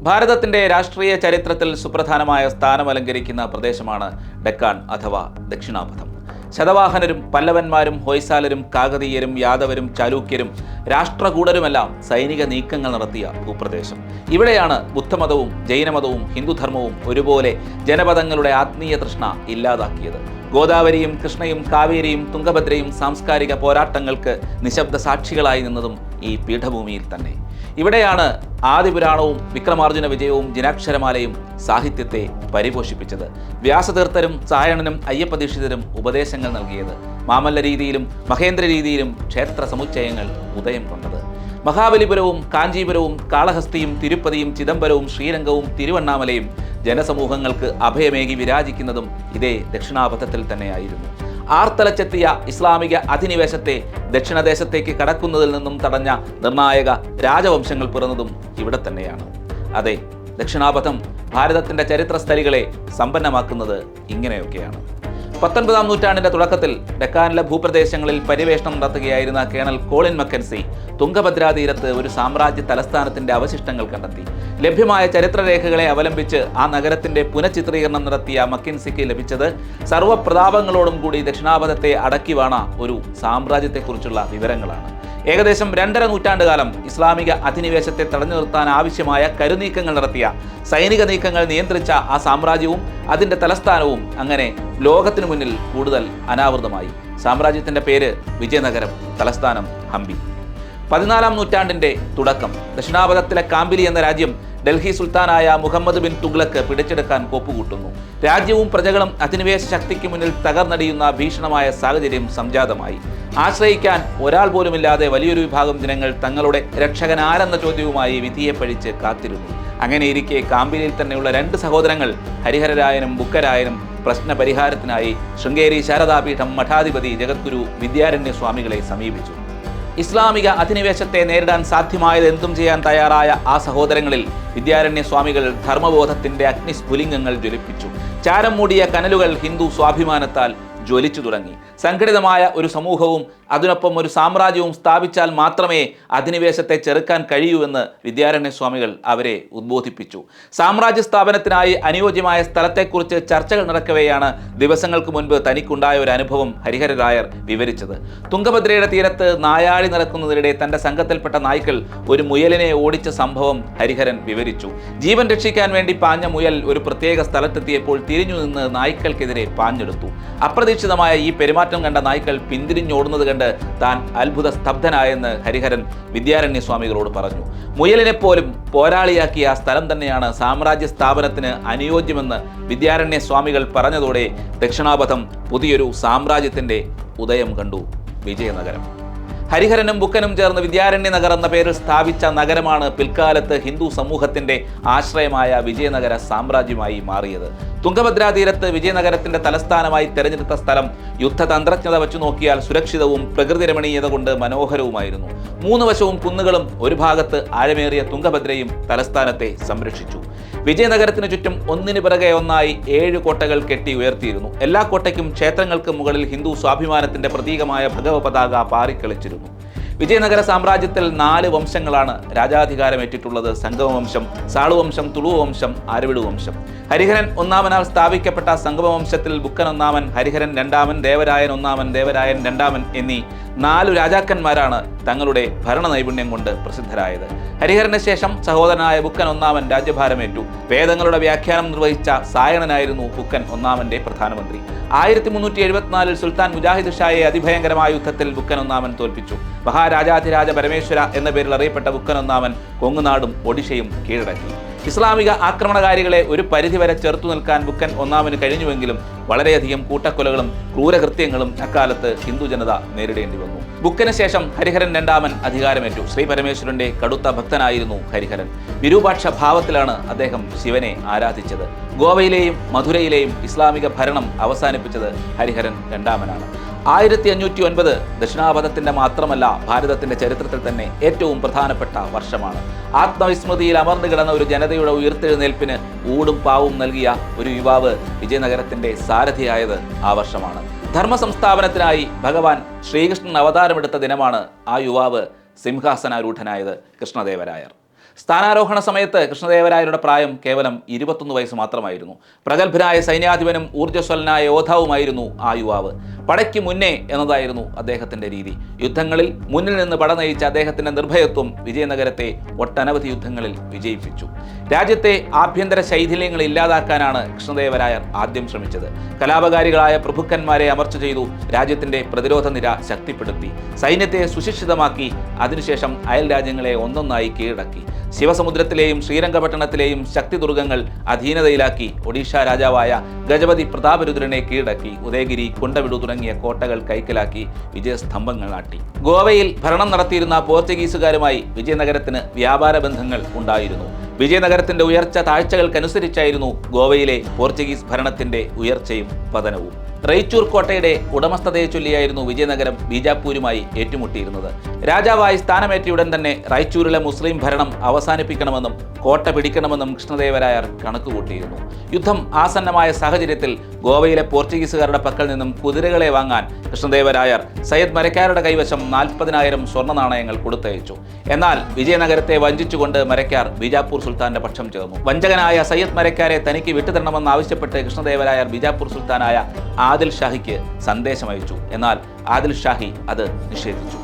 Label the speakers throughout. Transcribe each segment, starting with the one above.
Speaker 1: ഭാരതത്തിന്റെ രാഷ്ട്രീയ ചരിത്രത്തിൽ സുപ്രധാനമായ സ്ഥാനം അലങ്കരിക്കുന്ന പ്രദേശമാണ് ഡെക്കാൻ അഥവാ ദക്ഷിണാപഥം. ശതവാഹനരും പല്ലവന്മാരും ഹോയ്സാലരും കാകതീയരും യാദവരും ചാലൂക്യരും രാഷ്ട്രകൂടരുമെല്ലാം സൈനിക നീക്കങ്ങൾ നടത്തിയ ഭൂപ്രദേശം. ഇവിടെയാണ് ബുദ്ധമതവും ജൈനമതവും ഹിന്ദുധർമ്മവും ഒരുപോലെ ജനപദങ്ങളുടെ ആത്മീയ തൃഷ്ണ ഇല്ലാതാക്കിയത്. ഗോദാവരിയും കൃഷ്ണയും കാവേരിയും തുംഗഭദ്രയും സാംസ്കാരിക പോരാട്ടങ്ങൾക്ക് നിശബ്ദ സാക്ഷികളായി നിന്നതും ഈ പീഠഭൂമിയിൽ തന്നെ. ഇവിടെയാണ് ആദിപുരാണവും വിക്രമാർജുന വിജയവും ജനാക്ഷരമാലയും സാഹിത്യത്തെ പരിപോഷിപ്പിച്ചത്. വ്യാസതീർത്ഥരും സായണനും അയ്യപ്പദീക്ഷിതരും ഉപദേശങ്ങൾ നൽകിയത്. മാമല്ല രീതിയിലും മഹേന്ദ്ര രീതിയിലും ക്ഷേത്ര സമുച്ചയങ്ങൾ ഉദയം കൊണ്ടത്. മഹാബലിപുരവും കാഞ്ചീപുരവും കാളഹസ്തിയും തിരുപ്പതിയും ചിദംബരവും ശ്രീരംഗവും തിരുവണ്ണാമലയും ജനസമൂഹങ്ങൾക്ക് അഭയമേകി വിരാജിക്കുന്നതും ഇതേ ദക്ഷിണാപഥത്തിൽ തന്നെയായിരുന്നു. ആർത്തലച്ചെത്തിയ ഇസ്ലാമിക അധിനിവേശത്തെ ദക്ഷിണദേശത്തേക്ക് കടക്കുന്നതിൽ നിന്നും തടഞ്ഞ നിർണായക രാജവംശങ്ങൾ പിറന്നതും ഇവിടെ തന്നെയാണ്. അതെ ദക്ഷിണാപഥം ഭാരതത്തിന്റെ ചരിത്രസ്ഥലികളെ സമ്പന്നമാക്കുന്നത് ഇങ്ങനെയൊക്കെയാണ്. പത്തൊൻപതാം നൂറ്റാണ്ടിന്റെ തുടക്കത്തിൽ ഡെക്കാനിലെ ഭൂപ്രദേശങ്ങളിൽ പര്യവേഷണം നടത്തുകയായിരുന്ന കേണൽ കോളിൻ മക്കൻസി തുംഗഭദ്രാ തീരത്ത് ഒരു സാമ്രാജ്യ തലസ്ഥാനത്തിന്റെ അവശിഷ്ടങ്ങൾ കണ്ടെത്തി. ലഭ്യമായ ചരിത്രരേഖകളെ അവലംബിച്ച് ആ നഗരത്തിന്റെ പുനഃചിത്രീകരണം നടത്തിയ മക്കിൻസിക്ക് ലഭിച്ചത് സർവപ്രതാപങ്ങളോടും കൂടി ദക്ഷിണാപഥത്തെ അടക്കി വാണ ഒരു സാമ്രാജ്യത്തെക്കുറിച്ചുള്ള വിവരങ്ങളാണ്. ഏകദേശം രണ്ടര നൂറ്റാണ്ട് കാലം ഇസ്ലാമിക അധിനിവേശത്തെ തടഞ്ഞു നിർത്താൻ ആവശ്യമായ കരുനീക്കങ്ങൾ നടത്തിയ സൈനിക നീക്കങ്ങൾ നിയന്ത്രിച്ച ആ സാമ്രാജ്യവും അതിന്റെ തലസ്ഥാനവും അങ്ങനെ ലോകത്തിനു മുന്നിൽ കൂടുതൽ അനാവൃതമായി. സാമ്രാജ്യത്തിന്റെ പേര് വിജയനഗരം തലസ്ഥാനം ഹംപി. പതിനാലാം നൂറ്റാണ്ടിന്റെ തുടക്കം ദക്ഷിണാപഥത്തിലെ കാമ്പിലി എന്ന രാജ്യം ഡൽഹി സുൽത്താനായ മുഹമ്മദ് ബിൻ തുഗ്ലക്ക് പിടിച്ചെടുക്കാൻ കോപ്പുകൂട്ടുന്നു. രാജ്യവും പ്രജകളും അധിനിവേശ ശക്തിക്ക് മുന്നിൽ തകർന്നടിയുന്ന ഭീഷണമായ സാഹചര്യം സംജാതമായി. ആശ്രയിക്കാൻ ഒരാൾ പോലുമില്ലാതെ വലിയൊരു വിഭാഗം ജനങ്ങൾ തങ്ങളുടെ രക്ഷകൻ ആരെന്ന ചോദ്യവുമായി വിധിയെ പഴിച്ച് കാത്തിരുന്നു. അങ്ങനെയിരിക്കെ കാമ്പിലിൽ തന്നെയുള്ള രണ്ട് സഹോദരങ്ങൾ ഹരിഹരരായനും ബുക്കരായനും പ്രശ്നപരിഹാരത്തിനായി ശൃംഗേരി ശാരദാപീഠം മഠാധിപതി ജഗദ്ഗുരു വിദ്യാരണ്യ സ്വാമികളെ സമീപിച്ചു. ഇസ്ലാമിക അധിനിവേശത്തെ നേരിടാൻ സാധ്യമായത് എന്തും ചെയ്യാൻ തയ്യാറായ ആ സഹോദരങ്ങളിൽ വിദ്യാരണ്യ സ്വാമികൾ ധർമ്മബോധത്തിന്റെ അഗ്നിസ്ഫുലിംഗങ്ങൾ ജ്വലിപ്പിച്ചു. ചാരം മൂടിയ കനലുകൾ ഹിന്ദു സ്വാഭിമാനത്താൽ ജ്വലിച്ചു തുടങ്ങി. സംഘടിതമായ ഒരു സമൂഹവും അതിനൊപ്പം ഒരു സാമ്രാജ്യവും സ്ഥാപിച്ചാൽ മാത്രമേ അധിനിവേശത്തെ ചെറുക്കാൻ കഴിയൂ എന്ന് വിദ്യാരണ്യ സ്വാമികൾ അവരെ ഉദ്ബോധിപ്പിച്ചു. സാമ്രാജ്യ സ്ഥാപനത്തിനായി അനുയോജ്യമായ സ്ഥലത്തെക്കുറിച്ച് ചർച്ചകൾ നടക്കവെയാണ് ദിവസങ്ങൾക്ക് മുൻപ് തനിക്കുണ്ടായ ഒരു അനുഭവം ഹരിഹര രായർ വിവരിച്ചത്. തുങ്കഭദ്രയുടെ തീരത്ത് നായാടി നടക്കുന്നതിനിടെ തന്റെ സംഘത്തിൽപ്പെട്ട നായ്ക്കൾ ഒരു മുയലിനെ ഓടിച്ച സംഭവം ഹരിഹരൻ വിവരിച്ചു. ജീവൻ രക്ഷിക്കാൻ വേണ്ടി പാഞ്ഞ മുയൽ ഒരു പ്രത്യേക സ്ഥലത്തെത്തിയപ്പോൾ തിരിഞ്ഞു നിന്ന് നായ്ക്കൾക്കെതിരെ പാഞ്ഞെടുത്തു. അപ്രതീക്ഷിതമായ ഈ പെരുമാറ്റം കണ്ട നായ്ക്കൾ പിന്തിരിഞ്ഞോടുന്നത് കണ്ട് താൻ അത്ഭുത സ്തബ്ധനായെന്ന് ഹരിഹരൻ വിദ്യാരണ്യ സ്വാമികളോട് പറഞ്ഞു. മുയലിനെ പോലും പോരാളിയാക്കിയ ആ സ്ഥലം തന്നെയാണ് സാമ്രാജ്യ സ്ഥാപനത്തിന് അനുയോജ്യമെന്ന് വിദ്യാരണ്യ സ്വാമികൾ പറഞ്ഞതോടെ ദക്ഷിണാപഥം പുതിയൊരു സാമ്രാജ്യത്തിന്റെ ഉദയം കണ്ടു. വിജയനഗരം. ഹരിഹരനും ബുക്കനും ചേർന്ന് വിദ്യാരണ്യ നഗർ എന്ന പേരിൽ സ്ഥാപിച്ച നഗരമാണ് പിൽക്കാലത്ത് ഹിന്ദു സമൂഹത്തിന്റെ ആശ്രയമായ വിജയനഗര സാമ്രാജ്യമായി മാറിയത്. തുംഗഭദ്രാ തീരത്ത് വിജയനഗരത്തിന്റെ തലസ്ഥാനമായി തെരഞ്ഞെടുത്ത സ്ഥലം യുദ്ധതന്ത്രജ്ഞത വെച്ചു നോക്കിയാൽ സുരക്ഷിതവും പ്രകൃതി രമണീയത കൊണ്ട് മനോഹരവുമായിരുന്നു. മൂന്ന് വശവും കുന്നുകളും ഒരു ഭാഗത്ത് ആഴമേറിയ തുംഗഭദ്രയും തലസ്ഥാനത്തെ സംരക്ഷിച്ചു. വിജയനഗരത്തിന് ചുറ്റും ഒന്നിനു പിറകെ ഒന്നായി ഏഴ് കോട്ടകൾ കെട്ടി ഉയർത്തിയിരുന്നു. എല്ലാ കോട്ടയ്ക്കും ക്ഷേത്രങ്ങൾക്ക് മുകളിൽ ഹിന്ദു സ്വാഭിമാനത്തിന്റെ പ്രതീകമായ ഭഗവ പതാക പാറിക്കളിച്ചിരുന്നു. വിജയനഗര സാമ്രാജ്യത്തിൽ നാല് വംശങ്ങളാണ് രാജാധികാരം രാജാധികാരമേറ്റിട്ടുള്ളത് സംഗമവംശം സാളുവംശം തുളുവംശം ആരവിടു വംശം ഹരിഹരൻ ഒന്നാമനാൽ സ്ഥാപിക്കപ്പെട്ട സംഗമവംശത്തിൽ ബുക്കൻ ഒന്നാമൻ ഹരിഹരൻ രണ്ടാമൻ ദേവരായൻ ഒന്നാമൻ ദേവരായൻ രണ്ടാമൻ എന്നീ നാലു രാജാക്കന്മാരാണ് തങ്ങളുടെ ഭരണ നൈപുണ്യം കൊണ്ട് പ്രസിദ്ധരായത്. ഹരിഹരന് ശേഷം സഹോദരനായ ബുക്കൻ ഒന്നാമൻ രാജ്യഭാരമേറ്റു. വേദങ്ങളുടെ വ്യാഖ്യാനം നിർവഹിച്ച സായണനായിരുന്നു ബുക്കൻ ഒന്നാമന്റെ പ്രധാനമന്ത്രി. ആയിരത്തി മുന്നൂറ്റി എഴുപത്തിനാലിൽ സുൽത്താൻ മുജാഹിദ് ഷായെ അതിഭയങ്കരമായ യുദ്ധത്തിൽ ബുക്കൻ ഒന്നാമൻ തോൽപ്പിച്ചു. മഹാരാജാധിരാജ പരമേശ്വര എന്ന പേരിൽ അറിയപ്പെട്ട ബുക്കനൊന്നാമൻ കൊങ്ങുനാടും ഒഡീഷയും കീഴടക്കി. ഇസ്ലാമിക ആക്രമണകാരികളെ ഒരു പരിധിവരെ ചെറുത്തു നിൽക്കാൻ ബുക്കൻ ഒന്നാമന് കഴിഞ്ഞുവെങ്കിലും വളരെയധികം കൂട്ടക്കൊലകളും ക്രൂരകൃത്യങ്ങളും അക്കാലത്ത് ഹിന്ദു ജനത നേരിടേണ്ടി വന്നു. ബുക്കന് ശേഷം ഹരിഹരൻ രണ്ടാമൻ അധികാരമേറ്റു. ശ്രീ പരമേശ്വരന്റെ കടുത്ത ഭക്തനായിരുന്നു ഹരിഹരൻ. വിരൂപാക്ഷ ഭാവത്തിലാണ് അദ്ദേഹം ശിവനെ ആരാധിച്ചത്. ഗോവയിലെയും മധുരയിലെയും ഇസ്ലാമിക ഭരണം അവസാനിപ്പിച്ചത് ഹരിഹരൻ രണ്ടാമനാണ്. ആയിരത്തി അഞ്ഞൂറ്റി ഒൻപത് ദക്ഷിണാപഥത്തിന്റെ മാത്രമല്ല ഭാരതത്തിന്റെ ചരിത്രത്തിൽ തന്നെ ഏറ്റവും പ്രധാനപ്പെട്ട വർഷമാണ്. ആത്മവിസ്മൃതിയിൽ അമർന്നു കിടന്ന ഒരു ജനതയുടെ ഉയർത്തെഴുന്നേൽപ്പിന് ഊടും പാവും നൽകിയ ഒരു യുവാവ് വിജയനഗരത്തിന്റെ സാരഥിയായത് ആ വർഷമാണ്. ധർമ്മ സംസ്ഥാപനത്തിനായി ഭഗവാൻ ശ്രീകൃഷ്ണൻ അവതാരമെടുത്ത ദിനമാണ് ആ യുവാവ് സിംഹാസനാരൂഢനായത് കൃഷ്ണദേവരായർ. സ്ഥാനാരോഹണ സമയത്ത് കൃഷ്ണദേവരായരുടെ പ്രായം കേവലം ഇരുപത്തൊന്ന് വയസ്സ് മാത്രമായിരുന്നു. പ്രഗത്ഭനായ സൈന്യാധിപനും ഊർജസ്വലനായ യോദ്ധാവുമായിരുന്നു ആ യുവാവ്. പടയ്ക്ക് മുന്നേ എന്നതായിരുന്നു അദ്ദേഹത്തിന്റെ രീതി. യുദ്ധങ്ങളിൽ മുന്നിൽ നിന്ന് പട നയിച്ച അദ്ദേഹത്തിന്റെ നിർഭയത്വം വിജയനഗരത്തെ ഒട്ടനവധി യുദ്ധങ്ങളിൽ വിജയിപ്പിച്ചു. രാജ്യത്തെ ആഭ്യന്തര ശൈഥില്യങ്ങൾ ഇല്ലാതാക്കാനാണ് കൃഷ്ണദേവരായർ ആദ്യം ശ്രമിച്ചത്. കലാപകാരികളായ പ്രഭുക്കന്മാരെ അമർച്ച ചെയ്തു രാജ്യത്തിന്റെ പ്രതിരോധ നിര ശക്തിപ്പെടുത്തി. സൈന്യത്തെ സുശിക്ഷിതമാക്കി അതിനുശേഷം അയൽ രാജ്യങ്ങളെ ഒന്നൊന്നായി കീഴടക്കി. ശിവസമുദ്രത്തിലെയും ശ്രീരംഗപട്ടണത്തിലെയും ശക്തി ദുർഗങ്ങൾ അധീനതയിലാക്കി ഒഡീഷ രാജാവായ ഗജപതി പ്രതാപരുദ്രനെ കീഴടക്കി. ഉദയഗിരി കുണ്ടവിടു തുടങ്ങിയ കോട്ടകൾ കൈക്കലാക്കി വിജയസ്തംഭങ്ങൾ നാട്ടി ഗോവയിൽ ഭരണം നടത്തിയിരുന്ന പോർച്ചുഗീസുകാരുമായി വിജയനഗരത്തിന് വ്യാപാര ബന്ധങ്ങൾ ഉണ്ടായിരുന്നു. വിജയനഗരത്തിന്റെ ഉയർച്ച താഴ്ചകൾക്കനുസരിച്ചായിരുന്നു ഗോവയിലെ പോർച്ചുഗീസ് ഭരണത്തിന്റെ ഉയർച്ചയും പതനവും. റൈച്ചൂർ കോട്ടയുടെ ഉടമസ്ഥതയെ ചൊല്ലിയായിരുന്നു വിജയനഗരം ബീജാപ്പൂരുമായി ഏറ്റുമുട്ടിയിരുന്നത്. രാജാവായി സ്ഥാനമേറ്റയുടൻ തന്നെ റായ്ചൂരിലെ മുസ്ലിം ഭരണം അവസാനിപ്പിക്കണമെന്നും കോട്ട പിടിക്കണമെന്നും കൃഷ്ണദേവരായർ കണക്കുകൂട്ടിയിരുന്നു. യുദ്ധം ആസന്നമായ സാഹചര്യത്തിൽ ഗോവയിലെ പോർച്ചുഗീസുകാരുടെ പക്കൽ നിന്നും കുതിരകളെ വാങ്ങാൻ കൃഷ്ണദേവരായർ സയ്യദ് മരക്കാരുടെ കൈവശം നാൽപ്പതിനായിരം സ്വർണ നാണയങ്ങൾ കൊടുത്തയച്ചു. എന്നാൽ വിജയനഗരത്തെ വഞ്ചിച്ചുകൊണ്ട് മരക്കാർ ബീജാപ്പൂർ സുൽത്താന്റെ പക്ഷം ചേർന്നു. വഞ്ചകനായ സയ്യദ് മരക്കാരെ തനിക്ക് വിട്ടുതരണമെന്ന് ആവശ്യപ്പെട്ട് കൃഷ്ണദേവരായർ ബീജാപ്പൂർ സുൽത്താനായ ആദിൽ ഷാഹിക്ക് സന്ദേശം അയച്ചു. എന്നാൽ ആദിൽ ഷാഹി അത് നിഷേധിച്ചു.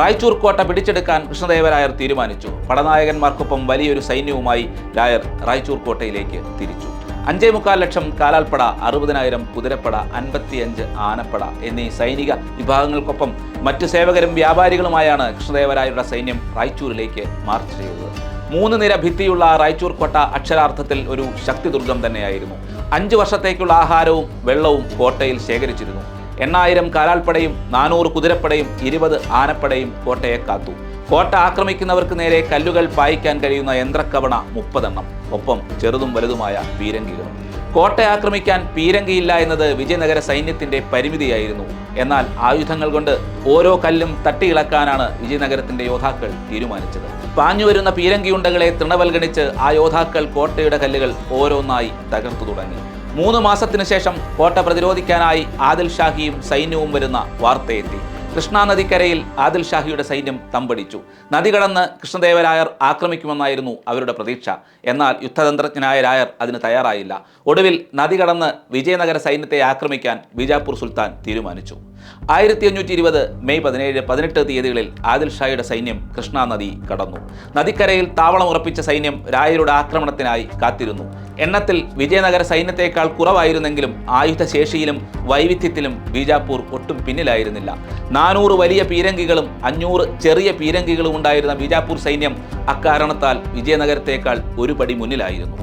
Speaker 1: റായ്ചൂർ കോട്ട പിടിച്ചെടുക്കാൻ കൃഷ്ണദേവരായർ തീരുമാനിച്ചു. പടനായകന്മാർക്കൊപ്പം വലിയൊരു സൈന്യവുമായി രായർ റായ്ചൂർ കോട്ടയിലേക്ക് തിരിച്ചു. അഞ്ചേ മുക്കാൽ ലക്ഷം കാലാൽപ്പട അറുപതിനായിരം കുതിരപ്പട അൻപത്തിയഞ്ച് ആനപ്പട എന്നീ സൈനിക വിഭാഗങ്ങൾക്കൊപ്പം മറ്റു സേവകരും വ്യാപാരികളുമായാണ് കൃഷ്ണദേവരായരുടെ സൈന്യം റായ്ചൂരിലേക്ക് മാർച്ച് ചെയ്തത്. മൂന്ന് നിര ഭിത്തിയുള്ള റായ്ചൂർ കോട്ട അക്ഷരാർത്ഥത്തിൽ ഒരു ശക്തിദുർഗം തന്നെയായിരുന്നു. അഞ്ച് വർഷത്തേക്കുള്ള ആഹാരവും വെള്ളവും കോട്ടയിൽ ശേഖരിച്ചിരുന്നു. എണ്ണായിരം കാലാൽപ്പടയും നാനൂറ് കുതിരപ്പടയും ഇരുപത് ആനപ്പടയും കോട്ടയെ കാത്തു. കോട്ട ആക്രമിക്കുന്നവർക്ക് നേരെ കല്ലുകൾ പായിക്കാൻ കഴിയുന്ന യന്ത്രക്കവണ മുപ്പതെണ്ണം. ഒപ്പം ചെറുതും വലുതുമായ പീരങ്കികളും. കോട്ട ആക്രമിക്കാൻ പീരങ്കിയില്ല എന്നത് വിജയനഗര സൈന്യത്തിന്റെ പരിമിതിയായിരുന്നു. എന്നാൽ ആയുധങ്ങൾ കൊണ്ട് ഓരോ കല്ലും തട്ടിയിളക്കാനാണ് വിജയനഗരത്തിന്റെ യോദ്ധാക്കൾ തീരുമാനിച്ചത്. പാഞ്ഞു വരുന്ന പീരങ്കിയുണ്ടകളെ തൃണവൽഗണിച്ച് ആ യോദ്ധാക്കൾ കോട്ടയുടെ കല്ലുകൾ ഓരോന്നായി തകർത്തു തുടങ്ങി. മൂന്ന് മാസത്തിനു ശേഷം കോട്ട പ്രതിരോധിക്കാനായി ആദിൽ ഷാഹിയും സൈന്യവും വരുന്ന വാർത്തയെത്തി. കൃഷ്ണാ നദിക്കരയിൽ ആദിൽ ഷാഹിയുടെ സൈന്യം തമ്പടിച്ചു. നദി കടന്ന് കൃഷ്ണദേവരായർ ആക്രമിക്കുമെന്നായിരുന്നു അവരുടെ പ്രതീക്ഷ. എന്നാൽ യുദ്ധതന്ത്രജ്ഞനായ രായർ അതിന് തയ്യാറായില്ല. ഒടുവിൽ നദി കടന്ന് വിജയനഗര സൈന്യത്തെ ആക്രമിക്കാൻ ബിജാപൂർ സുൽത്താൻ തീരുമാനിച്ചു. ആയിരത്തി അഞ്ഞൂറ്റി ഇരുപത് മെയ് പതിനേഴ് പതിനെട്ട് തീയതികളിൽ ആദിൽ ഷായുടെ സൈന്യം കൃഷ്ണാ നദി കടന്നു. നദിക്കരയിൽ താവളം ഉറപ്പിച്ച സൈന്യം രായരുടെ ആക്രമണത്തിനായി കാത്തിരുന്നു. എണ്ണത്തിൽ വിജയനഗര സൈന്യത്തെക്കാൾ കുറവായിരുന്നെങ്കിലും ആയുധശേഷിയിലും വൈവിധ്യത്തിലും ബീജാപ്പൂർ ഒട്ടും പിന്നിലായിരുന്നില്ല. നാനൂറ് വലിയ പീരങ്കികളും അഞ്ഞൂറ് ചെറിയ പീരങ്കികളും ഉണ്ടായിരുന്ന ബീജാപ്പൂർ സൈന്യം അക്കാരണത്താൽ വിജയനഗരത്തേക്കാൾ ഒരു പടി മുന്നിലായിരുന്നു.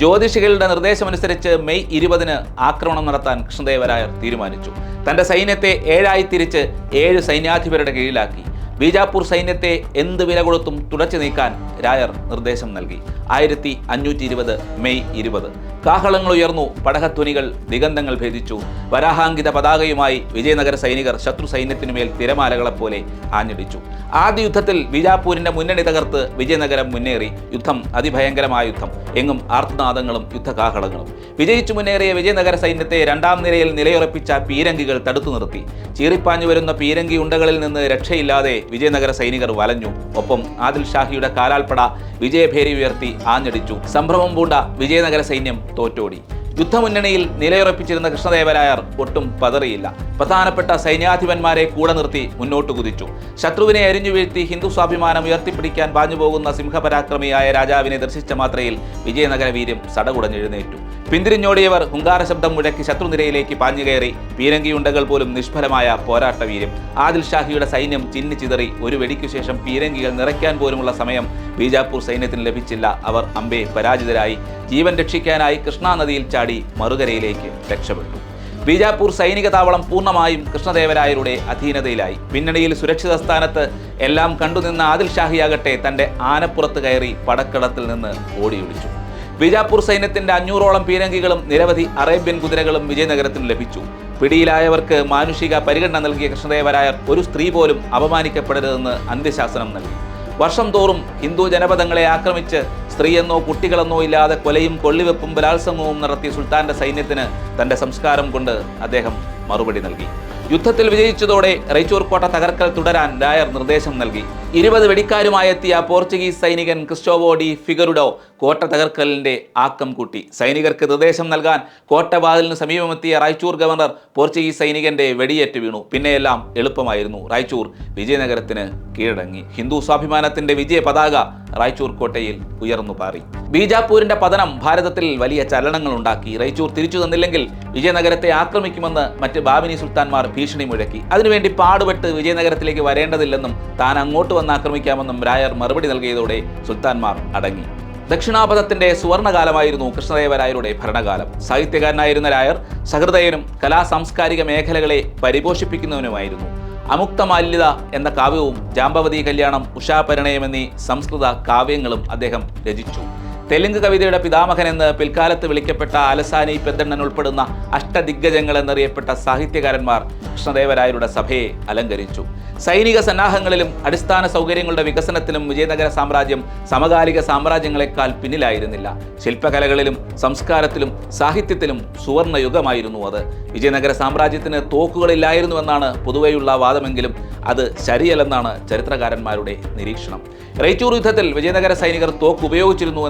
Speaker 1: ജ്യോതിഷികളുടെ നിർദ്ദേശമനുസരിച്ച് മെയ് ഇരുപതിന് ആക്രമണം നടത്താൻ കൃഷ്ണദേവരായർ തീരുമാനിച്ചു. തന്റെ സൈന്യത്തെ ഏഴായി തിരിച്ച് ഏഴ് സൈന്യാധിപരുടെ കീഴിലാക്കി. ബീജാപ്പൂർ സൈന്യത്തെ എന്ത് വില കൊടുത്തും തുടച്ചു നീക്കാൻ രായർ നിർദ്ദേശം നൽകി. ആയിരത്തി അഞ്ഞൂറ്റി ഇരുപത് മെയ് ഇരുപത്. കാഹളങ്ങൾ ഉയർന്നു പടഹത്വനികൾ ദിഗന്ധങ്ങൾ ഭേദിച്ചു. വരാഹാങ്കിത പതാകയുമായി വിജയനഗര സൈനികർ ശത്രു സൈന്യത്തിനുമേൽ തിരമാലകളെപ്പോലെ ആഞ്ഞടിച്ചു. ആദ്യ യുദ്ധത്തിൽ ബീജാപ്പൂരിന്റെ മുന്നണി തകർത്ത് വിജയനഗരം മുന്നേറി. യുദ്ധം അതിഭയങ്കരമായ യുദ്ധം. എങ്ങും ആർത്തനാദങ്ങളും യുദ്ധകാഹളങ്ങളും. വിജയിച്ചു മുന്നേറിയ വിജയനഗര സൈന്യത്തെ രണ്ടാം നിരയിൽ നിലയുറപ്പിച്ച പീരങ്കികൾ തടുത്തു നിർത്തി. ചീറിപ്പാഞ്ഞു വരുന്ന പീരങ്കി ഉണ്ടകളിൽ നിന്ന് രക്ഷയില്ലാതെ വിജയനഗര സൈനികർ വലഞ്ഞു. ഒപ്പം ആദിൽ ഷാഹിയുടെ കാലാൽപ്പട വിജയഭേരി ഉയർത്തി ആഞ്ഞടിച്ചു. സംഭ്രമം പൂണ്ട വിജയനഗര സൈന്യം തോറ്റോടി. യുദ്ധമുന്നണിയിൽ നിലയുറപ്പിച്ചിരുന്ന കൃഷ്ണദേവരായർ ഒട്ടും പതറിയില്ല. പ്രധാനപ്പെട്ട സൈന്യാധിപന്മാരെ കൂടെ നിർത്തി മുന്നോട്ട് കുതിച്ചു. ശത്രുവിനെ അരിഞ്ഞു വീഴ്ത്തി ഹിന്ദു സ്വാഭിമാനം ഉയർത്തിപ്പിടിക്കാൻ പാഞ്ഞുപോകുന്ന സിംഹപരാക്രമിയായ രാജാവിനെ ദർശിച്ച മാത്രയിൽ വിജയനഗര വീര്യം സടകുടഞ്ഞെഴുന്നേറ്റു. പിന്തിരിഞ്ഞോടിയവർ ഹുങ്കാര ശബ്ദം മുഴക്കി ശത്രുനിരയിലേക്ക് പാഞ്ഞുകയറി. പീരങ്കിയുണ്ടകൾ പോലും നിഷ്ഫലമായ പോരാട്ടവീര്യം. ആദിൽ ഷാഹിയുടെ സൈന്യം ചിന്നി ചിതറി ഒരു വെടിക്കു ശേഷം പീരങ്കികൾ നിറയ്ക്കാൻ പോലുമുള്ള സമയം ബീജാപ്പൂർ സൈന്യത്തിന് ലഭിച്ചില്ല. അവർ അമ്പെ പരാജിതരായി. ജീവൻ രക്ഷിക്കാനായി കൃഷ്ണാ നദിയിൽ ചാടി മറുകരയിലേക്ക് രക്ഷപ്പെട്ടു. ബീജാപ്പൂർ സൈനിക താവളം പൂർണമായും കൃഷ്ണദേവരായരുടെ അധീനതയിലായി. പിന്നണിയിൽ സുരക്ഷിത സ്ഥാനത്ത് എല്ലാം കണ്ടുനിന്ന ആദിൽ ഷാഹിയാകട്ടെ തന്റെ ആനപ്പുറത്ത് കയറി പടക്കളത്തിൽ നിന്ന് ഓടിയൊളിച്ചു ബീജാപ്പൂർ സൈന്യത്തിന്റെ അഞ്ഞൂറോളം പീരങ്കികളും നിരവധി അറേബ്യൻ കുതിരകളും വിജയനഗരത്തിന് ലഭിച്ചു. പിടിയിലായവർക്ക് മാനുഷിക പരിഗണന നൽകിയ കൃഷ്ണദേവരായർ ഒരു സ്ത്രീ പോലും അപമാനിക്കപ്പെടരുതെന്ന് അന്ത്യശാസനം നൽകി. വർഷം തോറും ഹിന്ദു ജനപദങ്ങളെ ആക്രമിച്ച് സ്ത്രീയെന്നോ കുട്ടികളെന്നോ ഇല്ലാതെ കൊലയും കൊള്ളിവെപ്പും ബലാത്സംഗവും നടത്തിയ സുൽത്താന്റെ സൈന്യത്തിന് തന്റെ സംസ്കാരം കൊണ്ട് അദ്ദേഹം മറുപടി നൽകി. യുദ്ധത്തിൽ വിജയിച്ചതോടെ റൈച്ചൂർ കോട്ട തകർക്കൽ തുടരാൻ ഡയർ നിർദ്ദേശം നൽകി. ഇരുപത് വെടിക്കാരുമായി എത്തിയ പോർച്ചുഗീസ് സൈനികൻ ക്രിസ്റ്റോവോ ഡി ഫിഗറുഡോ കോട്ട തകർക്കലിന്റെ ആക്കം കൂട്ടി. സൈനികർക്ക് നിർദ്ദേശം നൽകാൻ കോട്ടവാതിലിന് സമീപമെത്തിയ റായ്ചൂർ ഗവർണർ പോർച്ചുഗീസ് സൈനികന്റെ വെടിയേറ്റ് വീണു. പിന്നെയെല്ലാം എളുപ്പമായിരുന്നു. റായ്ചൂർ വിജയനഗരത്തിന് കീഴടങ്ങി. ഹിന്ദു സ്വാഭിമാനത്തിന്റെ വിജയ പതാക റായ്ചൂർ കോട്ടയിൽ ഉയർന്നു പാറി. ബീജാപ്പൂരിന്റെ പതനം ഭാരതത്തിൽ വലിയ ചലനങ്ങൾ ഉണ്ടാക്കി. റൈച്ചൂർ തിരിച്ചു തന്നില്ലെങ്കിൽ വിജയനഗരത്തെ ആക്രമിക്കുമെന്ന് മറ്റ് ബാബിനി സുൽത്താൻമാർ ഭീഷണി മുഴക്കി. അതിനുവേണ്ടി പാടുപെട്ട് വിജയനഗരത്തിലേക്ക് വരേണ്ടതില്ലെന്നും താൻ അങ്ങോട്ട് വന്ന് ആക്രമിക്കാമെന്നും രായർ മറുപടി നൽകിയതോടെ സുൽത്താൻമാർ അടങ്ങി. ദക്ഷിണാപഥത്തിന്റെ സുവർണകാലമായിരുന്നു കൃഷ്ണദേവരായരുടെ ഭരണകാലം. സാഹിത്യകാരനായിരുന്ന രായർ സഹൃദയനും കലാ സാംസ്കാരിക മേഖലകളെ പരിപോഷിപ്പിക്കുന്നവനുമായിരുന്നു. അമുക്തമാല്യത എന്ന കാവ്യവും ജാമ്പവതി കല്യാണം ഉഷാപരിണയം എന്നീ സംസ്കൃത കാവ്യങ്ങളും അദ്ദേഹം രചിച്ചു. തെലുങ്ക് കവിതയുടെ പിതാമഹൻ എന്ന് പിൽക്കാലത്ത് വിളിക്കപ്പെട്ട അലസാനി പെന്തണ്ണൻ ഉൾപ്പെടുന്ന അഷ്ടദിഗ്ഗജങ്ങൾ എന്നറിയപ്പെട്ട സാഹിത്യകാരന്മാർ കൃഷ്ണദേവരായരുടെ സഭയെ അലങ്കരിച്ചു. സൈനിക സന്നാഹങ്ങളിലും അടിസ്ഥാന സൗകര്യങ്ങളുടെ വികസനത്തിലും വിജയനഗര സാമ്രാജ്യം സമകാലിക സാമ്രാജ്യങ്ങളെക്കാൾ പിന്നിലായിരുന്നില്ല. ശില്പകലകളിലും സംസ്കാരത്തിലും സാഹിത്യത്തിലും സുവർണ യുഗമായിരുന്നു അത്. വിജയനഗര സാമ്രാജ്യത്തിന് തോക്കുകളില്ലായിരുന്നുവെന്നാണ് പൊതുവെയുള്ള വാദമെങ്കിലും അത് ശരിയല്ലെന്നാണ് ചരിത്രകാരന്മാരുടെ നിരീക്ഷണം. റേച്ചൂർ യുദ്ധത്തിൽ വിജയനഗര സൈനികർ തോക്ക് ഉപയോഗിച്ചിരുന്നു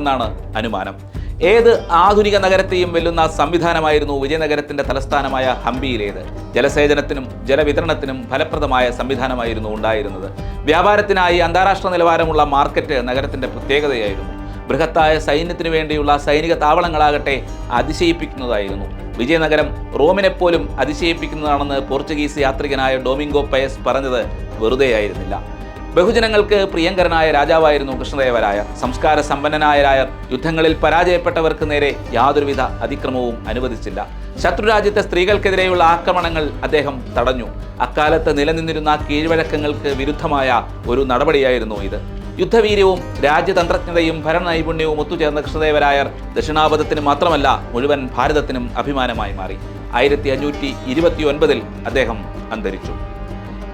Speaker 1: അനുമാനം. ഏത് ആധുനിക നഗരത്തെയും വെല്ലുന്ന സംവിധാനമായിരുന്നു വിജയനഗരത്തിന്റെ തലസ്ഥാനമായ ഹംപിയിലേത്. ജലസേചനത്തിനും ജലവിതരണത്തിനും ഫലപ്രദമായ സംവിധാനമായിരുന്നു ഉണ്ടായിരുന്നത്. വ്യാപാരത്തിനായി അന്താരാഷ്ട്ര നിലവാരമുള്ള മാർക്കറ്റ് നഗരത്തിന്റെ പ്രത്യേകതയായിരുന്നു. ബൃഹത്തായ സൈന്യത്തിനു വേണ്ടിയുള്ള സൈനിക താവളങ്ങളാകട്ടെ അതിശയിപ്പിക്കുന്നതായിരുന്നു. വിജയനഗരം റോമിനെപ്പോലും അതിശയിപ്പിക്കുന്നതാണെന്ന് പോർച്ചുഗീസ് യാത്രികനായ ഡൊമിംഗോ പയസ് പറഞ്ഞത് വെറുതെയായിരുന്നില്ല. ബഹുജനങ്ങൾക്ക് പ്രിയങ്കരനായ രാജാവായിരുന്നു കൃഷ്ണദേവരായ. സംസ്കാര സമ്പന്നനായ രായർ യുദ്ധങ്ങളിൽ പരാജയപ്പെട്ടവർക്ക് നേരെ യാതൊരുവിധ അതിക്രമവും അനുവദിച്ചില്ല. ശത്രുരാജ്യത്തെ സ്ത്രീകൾക്കെതിരെയുള്ള ആക്രമണങ്ങൾ അദ്ദേഹം തടഞ്ഞു. അക്കാലത്ത് നിലനിന്നിരുന്ന കീഴ്വഴക്കങ്ങൾക്ക് വിരുദ്ധമായ ഒരു നടപടിയായിരുന്നു ഇത്. യുദ്ധവീര്യവും രാജ്യതന്ത്രജ്ഞതയും ഭരണനൈപുണ്യവും ഒത്തുചേർന്ന കൃഷ്ണദേവരായർ ദക്ഷിണാപഥത്തിന് മാത്രമല്ല മുഴുവൻ ഭാരതത്തിനും അഭിമാനമായി മാറി. ആയിരത്തി അഞ്ഞൂറ്റി ഇരുപത്തി ഒൻപതിൽ അദ്ദേഹം അന്തരിച്ചു.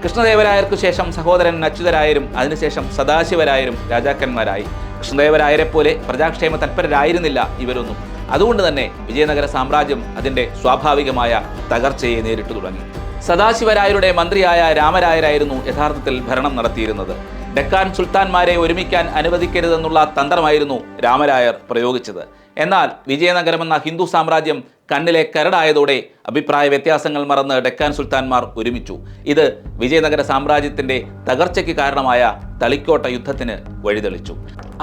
Speaker 1: കൃഷ്ണദേവരായർക്കു ശേഷം സഹോദരൻ അച്യുതരായരും അതിനുശേഷം സദാശിവരായരും രാജാക്കന്മാരായി. കൃഷ്ണദേവരായരെ പോലെ പ്രജാക്ഷേമ തൽപരരായിരുന്നില്ല ഇവരൊന്നും. അതുകൊണ്ട് തന്നെ വിജയനഗര സാമ്രാജ്യം അതിന്റെ സ്വാഭാവികമായ തകർച്ചയെ നേരിട്ടു തുടങ്ങി. സദാശിവരായരുടെ മന്ത്രിയായ രാമരായരായിരുന്നു യഥാർത്ഥത്തിൽ ഭരണം നടത്തിയിരുന്നത്. ഡെക്കാൻ സുൽത്താൻമാരെ ഒരുമിക്കാൻ അനുവദിക്കരുതെന്നുള്ള തന്ത്രമായിരുന്നു രാമരായർ പ്രയോഗിച്ചത്. എന്നാൽ വിജയനഗരം എന്ന ഹിന്ദു സാമ്രാജ്യം കണ്ണിലെ കരടായതോടെ അഭിപ്രായ വ്യത്യാസങ്ങൾ മറന്ന് ഡെക്കാൻ സുൽത്താൻമാർ ഒരുമിച്ചു. ഇത് വിജയനഗര സാമ്രാജ്യത്തിന്റെ തകർച്ചയ്ക്ക് കാരണമായ തളിക്കോട്ട യുദ്ധത്തിന് വഴിതെളിച്ചു.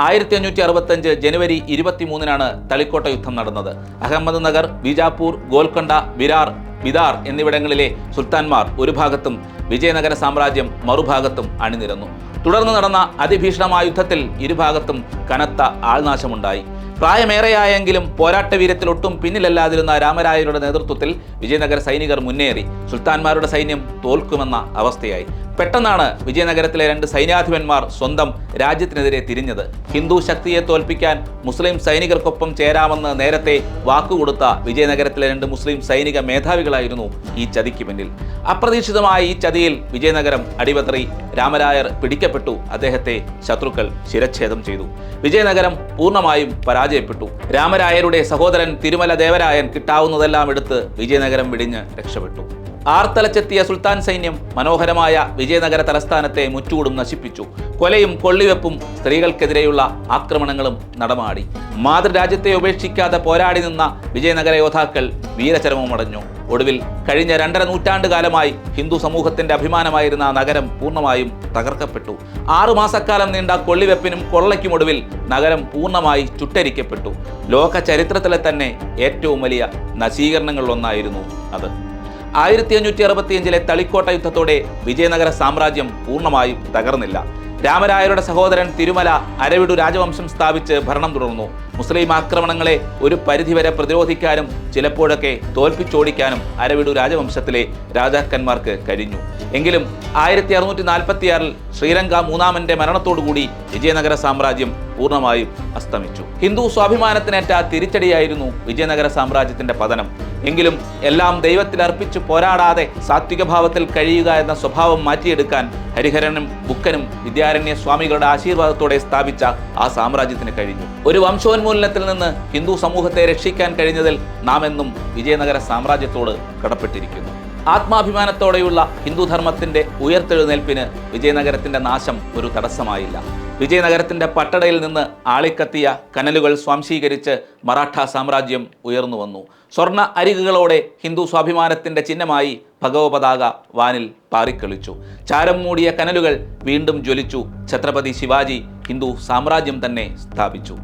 Speaker 1: ആയിരത്തി അഞ്ഞൂറ്റി അറുപത്തഞ്ച് ജനുവരി ഇരുപത്തിമൂന്നിനാണ് തളിക്കോട്ട യുദ്ധം നടന്നത്. അഹമ്മദ് നഗർ ബിജാപൂർ ഗോൽക്കൊണ്ട വിരാർ ബിദാർ എന്നിവിടങ്ങളിലെ സുൽത്താൻമാർ ഒരു ഭാഗത്തും വിജയനഗര സാമ്രാജ്യം മറുഭാഗത്തും അണിനിരന്നു. തുടർന്ന് നടന്ന അതിഭീഷണമായ യുദ്ധത്തിൽ ഇരുഭാഗത്തും കനത്ത ആൾനാശമുണ്ടായി. പ്രായമേറെയായെങ്കിലും പോരാട്ട വീരത്തിൽ ഒട്ടും പിന്നിലല്ലാതിരുന്ന രാമരായരുടെ നേതൃത്വത്തിൽ വിജയനഗര സൈനികർ മുന്നേറി. സുൽത്താൻമാരുടെ സൈന്യം തോൽക്കുമെന്ന അവസ്ഥയായി. പെട്ടെന്നാണ് വിജയനഗരത്തിലെ രണ്ട് സൈന്യാധിപന്മാർ സ്വന്തം രാജ്യത്തിനെതിരെ തിരിഞ്ഞത്. ഹിന്ദു ശക്തിയെ തോൽപ്പിക്കാൻ മുസ്ലിം സൈനികർക്കൊപ്പം ചേരാമെന്ന് നേരത്തെ വാക്കുകൊടുത്ത വിജയനഗരത്തിലെ രണ്ട് മുസ്ലിം സൈനിക മേധാവികളായിരുന്നു ഈ ചതിക്ക് പിന്നിൽ. അപ്രതീക്ഷിതമായ ഈ ചതിയിൽ വിജയനഗരം അടിപത്രി രാമരായർ പിടിക്കപ്പെട്ടു. അദ്ദേഹത്തെ ശത്രുക്കൾ ശിരച്ഛേദം ചെയ്തു. വിജയനഗരം പൂർണമായും പരാജയപ്പെട്ടു. രാമരായരുടെ സഹോദരൻ തിരുമല ദേവരായൻ കിട്ടാവുന്നതെല്ലാം എടുത്ത് വിജയനഗരം വിടിഞ്ഞ് രക്ഷപ്പെട്ടു. ആർത്തലച്ചെത്തിയ സുൽത്താൻ സൈന്യം മനോഹരമായ വിജയനഗര തലസ്ഥാനത്തെ മുച്ചൂടും നശിപ്പിച്ചു. കൊലയും കൊള്ളിവെപ്പും സ്ത്രീകൾക്കെതിരെയുള്ള ആക്രമണങ്ങളും നടമാടി. മാതൃരാജ്യത്തെ ഉപേക്ഷിക്കാതെ പോരാടി നിന്ന വിജയനഗര യോദ്ധാക്കൾ വീരചരമമടഞ്ഞു ഒടുവിൽ കഴിഞ്ഞ രണ്ടര നൂറ്റാണ്ട് കാലമായി ഹിന്ദു സമൂഹത്തിന്റെ അഭിമാനമായിരുന്ന നഗരം പൂർണമായും തകർക്കപ്പെട്ടു. ആറുമാസക്കാലം നീണ്ട കൊള്ളിവെപ്പിനും കൊള്ളയ്ക്കും ഒടുവിൽ നഗരം പൂർണമായി ചുട്ടരിക്കപ്പെട്ടു. ലോക ചരിത്രത്തിലെ തന്നെ ഏറ്റവും വലിയ നശീകരണങ്ങളിലൊന്നായിരുന്നു അത്. ആയിരത്തി അഞ്ഞൂറ്റി അറുപത്തിയഞ്ചിലെ തളിക്കോട്ട യുദ്ധത്തോടെ വിജയനഗര സാമ്രാജ്യം പൂർണമായും തകർന്നില്ല. രാമരായരുടെ സഹോദരൻ തിരുമല അരവിടു രാജവംശം സ്ഥാപിച്ച് ഭരണം തുടർന്നു. മുസ്ലിം ആക്രമണങ്ങളെ ഒരു പരിധിവരെ പ്രതിരോധിക്കാനും ചിലപ്പോഴൊക്കെ തോൽപ്പിച്ചോടിക്കാനും അരവിടു രാജവംശത്തിലെ രാജാക്കന്മാർക്ക് കഴിഞ്ഞു. എങ്കിലും ആയിരത്തി അറുന്നൂറ്റി നാൽപ്പത്തിയാറിൽ ശ്രീലങ്ക മൂന്നാമന്റെ മരണത്തോടുകൂടി വിജയനഗര സാമ്രാജ്യം പൂർണമായും അസ്തമിച്ചു. ഹിന്ദു സ്വാഭിമാനത്തിനേറ്റ തിരിച്ചടിയായിരുന്നു വിജയനഗര സാമ്രാജ്യത്തിന്റെ പതനം. എങ്കിലും എല്ലാം ദൈവത്തിൽ അർപ്പിച്ച് പോരാടാതെ സാത്വിക ഭാവത്തിൽ കഴിയുക എന്ന സ്വഭാവം മാറ്റിയെടുക്കാൻ ഹരിഹരനും ബുക്കനും വിദ്യാരണ്യ സ്വാമികളുടെ ആശീർവാദത്തോടെ സ്ഥാപിച്ച ആ സാമ്രാജ്യത്തിന് കഴിഞ്ഞു. ഒരു വംശോന്മൂലനത്തിൽ നിന്ന് ഹിന്ദു സമൂഹത്തെ രക്ഷിക്കാൻ കഴിഞ്ഞതിൽ നാം എന്നും വിജയനഗര സാമ്രാജ്യത്തോട് കടപ്പെട്ടിരിക്കുന്നു. ആത്മാഭിമാനത്തോടെയുള്ള ഹിന്ദുധർമ്മത്തിന്റെ ഉയർത്തെഴുന്നേൽപ്പിന് വിജയനഗരത്തിന്റെ നാശം ഒരു തടസ്സമായില്ല. വിജയനഗരത്തിന്റെ പട്ടടയിൽ നിന്ന് ആളിക്കത്തിയ കനലുകൾ സ്വാംശീകരിച്ച് മറാഠ സാമ്രാജ്യം ഉയർന്നു വന്നു. സ്വർണ അരികുകളോടെ ഹിന്ദു സ്വാഭിമാനത്തിന്റെ ചിഹ്നമായി ഭഗവപതാക വാനിൽ പാറിക്കളിച്ചു. ചാരം മൂടിയ കനലുകൾ വീണ്ടും ജ്വലിച്ചു. ഛത്രപതി ശിവാജി ഹിന്ദു സാമ്രാജ്യം തന്നെ സ്ഥാപിച്ചു.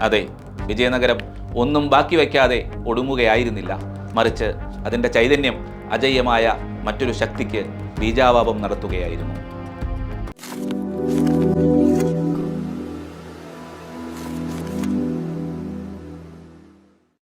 Speaker 1: അതെ വിജയനഗരം ഒന്നും ബാക്കി വയ്ക്കാതെ ഒടുങ്ങുകയായിരുന്നില്ല. മറിച്ച് അതിന്റെ ചൈതന്യം അജയ്യമായ മറ്റൊരു ശക്തിക്ക് ബീജാവാപം നടത്തുകയായിരുന്നു.